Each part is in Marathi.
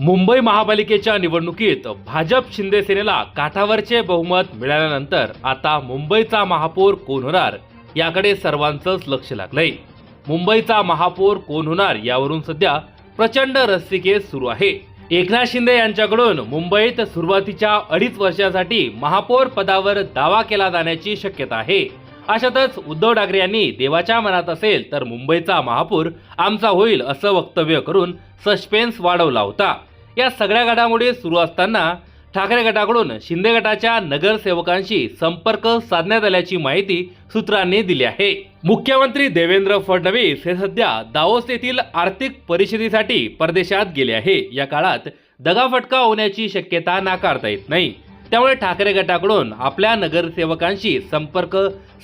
मुंबई महापालिकेच्या निवडणुकीत भाजप शिंदे सेनेला काठावरचे बहुमत मिळाल्यानंतर आता मुंबईचा महापौर कोण होणार याकडे सर्वांचंच लक्ष लागलंय. मुंबईचा महापौर कोण होणार यावरून सध्या प्रचंड रस्तिकेस सुरू आहे. एकनाथ शिंदे यांच्याकडून मुंबईत सुरुवातीच्या अडीच वर्षासाठी महापौर पदावर दावा केला जाण्याची शक्यता आहे. अशातच उद्धव ठाकरे यांनी देवाच्या मनात असेल तर मुंबईचा महापूर आमचा होईल असं वक्तव्य करून सस्पेन्स वाढवला होता. या सगळ्या घडामोडी सुरू असताना ठाकरे गटाकडून शिंदे गटाच्या नगरसेवकांशी संपर्क साधण्यात आल्याची माहिती सूत्रांनी दिली आहे. मुख्यमंत्री देवेंद्र फडणवीस हे सध्या दावोस येथील आर्थिक परिषदेसाठी परदेशात गेले आहे. या काळात दगाफटका होण्याची शक्यता नाकारता येत नाही. त्यामुळे ठाकरे गटाकडून आपल्या नगरसेवकांशी संपर्क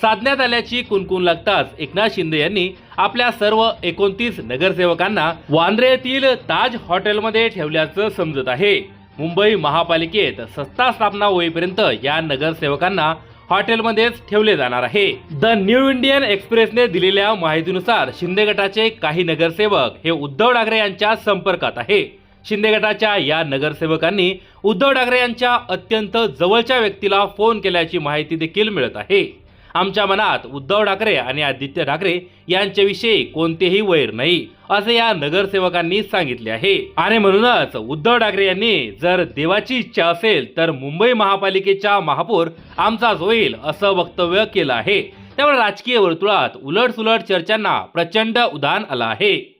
साधण्यात आल्याची कुणकुण लागताच एकनाथ शिंदे यांनी आपल्या सर्व एकोणतीस नगरसेवकांना वांद्रे येथील ताज हॉटेलमध्ये ठेवल्याचं समजत आहे. मुंबई महापालिकेत सत्ता स्थापना होईपर्यंत या नगरसेवकांना हॉटेलमध्येच ठेवले जाणार आहे. द न्यू इंडियन एक्सप्रेसने दिलेल्या माहितीनुसार शिंदे गटाचे काही नगरसेवक हे उद्धव ठाकरे यांच्या संपर्कात आहे. शिंदे गटाच्या या नगरसेवकांनी उद्धव ठाकरे यांच्या अत्यंत जवळच्या व्यक्तीला फोन केल्याची माहिती देखील मिळत आहे. आमच्या मनात उद्धव ठाकरे आणि आदित्य ठाकरे यांच्याविषयी कोणतेही वैर नाही असे या नगरसेवकांनी सांगितले आहे. आणि म्हणूनच उद्धव ठाकरे यांनी जर देवाची इच्छा असेल तर मुंबई महापालिकेच्या महापौर आमचाच होईल असं वक्तव्य केलं आहे. त्यामुळे राजकीय वर्तुळात उलटसुलट चर्चांना प्रचंड उदान आलं आहे.